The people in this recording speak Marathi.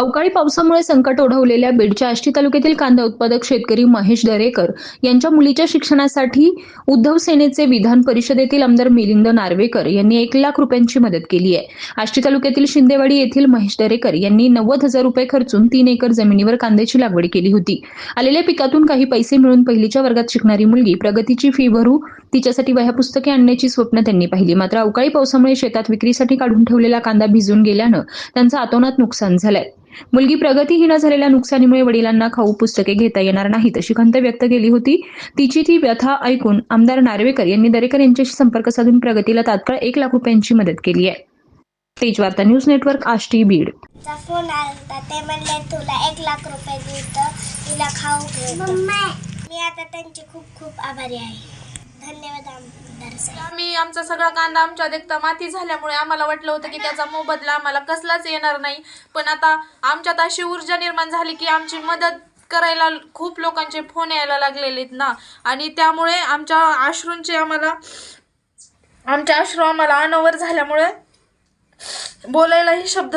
अवकाळी पावसामुळे संकट ओढवलेल्या बीडच्या आष्टी तालुक्यातील कांदा उत्पादक शेतकरी महेश दरेकर यांच्या मुलीच्या शिक्षणासाठी उद्धव सेनेचे विधान परिषदेतील आमदार मिलिंद नार्वेकर यांनी एक लाख रुपयांची मदत केली आहे. आष्टी तालुक्यातील शिंदेवाडी येथील महेश दरेकर यांनी नव्वद हजार रुपये खर्चून तीन एकर जमिनीवर कांद्याची लागवड केली होती. आलेल्या पिकातून काही पैसे मिळून पहिलीच्या वर्गात शिकणारी मुलगी प्रगतीची फी भरू तिच्यासाठी वह्या पुस्तके आणण्याची स्वप्न त्यांनी पाहिली. मात्र अवकाळी पावसामुळे शेतात विक्रीसाठी काढून ठेवलेला कांदा भिजून गेल्यानं त्यांचं अतोनात नुकसान झालंय. मुलगी प्रगतीहीन झालेल्या नुकसानीमुळे वडिलांना खाऊ पुस्तके घेता येणार नाहीत अशी खंत व्यक्त केली होती. तिची ती व्यथा ऐकून आमदार नार्वेकर यांनी दरेकर यांच्याशी संपर्क साधून प्रगतीला तात्काळ एक लाख रुपयांची मदत केली आहे. Tej Varta news network Ashti Beed. Phone आलता ते म्हणले तुला एक लाख रुपये देतो तुला खाऊ मी आता त्यांची खूप खूप आभारी आहे. आम्ही आमचा सगळा कांदा आमच्या देखता माती झाल्यामुळे आम्हाला वाटलं होतं की त्याचा मोबदला आम्हाला कसलाच येणार नाही. पण आता आमच्यात अशी ऊर्जा निर्माण झाली की आमची मदत करायला खूप लोकांचे फोन यायला लागलेले आहेत ना. आणि त्यामुळे आमच्या अश्रूंचे आम्हाला आमच्या अश्रू आम्हाला अनावर झाल्यामुळे बोलायलाही शब्द